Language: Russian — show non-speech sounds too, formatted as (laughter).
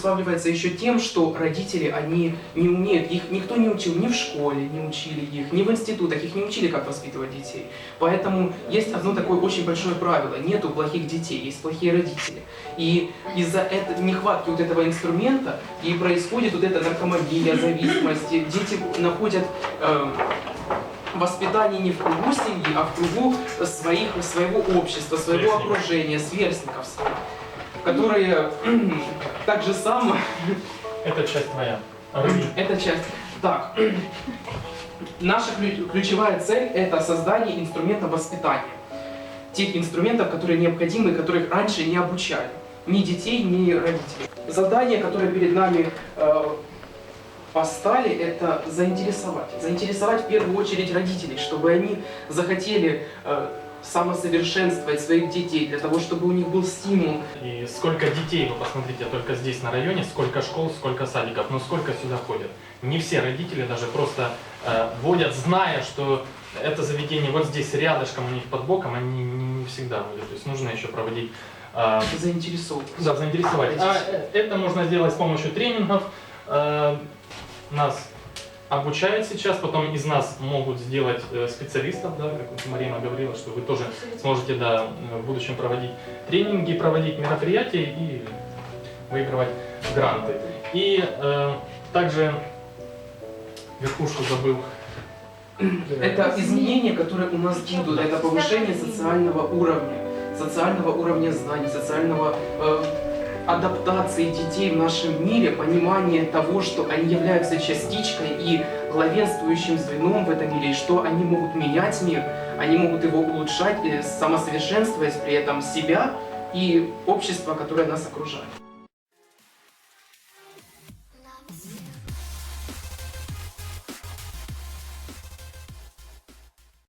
обуславливается еще тем, что родители, они не умеют, их никто не учил ни в школе, не учили их, ни в институтах, их не учили, как воспитывать детей. Поэтому есть одно такое очень большое правило, нету плохих детей, есть плохие родители. И из-за этой нехватки вот этого инструмента и происходит вот эта наркомания, зависимость, дети находят э, воспитание не в кругу семьи, а в кругу своих, своего общества, своего Сверстников. окружения, сверстников своих, которые (clears throat) так же само, Это часть твоя. Эта часть. Так, (clears throat) наша ключ- ключевая цель – это создание инструмента воспитания. Тех инструментов, которые необходимы, которых раньше не обучали. Ни детей, ни родителей. Задание, которое перед нами э, поставили, это заинтересовать. Заинтересовать в первую очередь родителей, чтобы они захотели э, самосовершенствовать своих детей, для того, чтобы у них был стимул. И сколько детей, вы посмотрите, только здесь на районе, сколько школ, сколько садиков, но сколько сюда ходят. Не все родители даже просто э, водят, зная, что это заведение вот здесь рядышком у них под боком, они не, не всегда водят. То есть нужно еще проводить э, Заинтересовать. Да, заинтересовать. А э, это можно сделать с помощью тренингов. Э, Нас обучают сейчас, потом из нас могут сделать э, специалистов, да, как Марина говорила, что вы тоже сможете да, в будущем проводить тренинги, проводить мероприятия и выигрывать гранты. И э, также верхушку забыл. (clears throat) Это изменения, которые у нас будут, это повышение социального уровня, социального уровня знаний, социального э, адаптации детей в нашем мире, понимание того, что они являются частичкой и главенствующим звеном в этом мире, и что они могут менять мир, они могут его улучшать, э, самосовершенствуясь при этом себя и общество, которое нас окружает.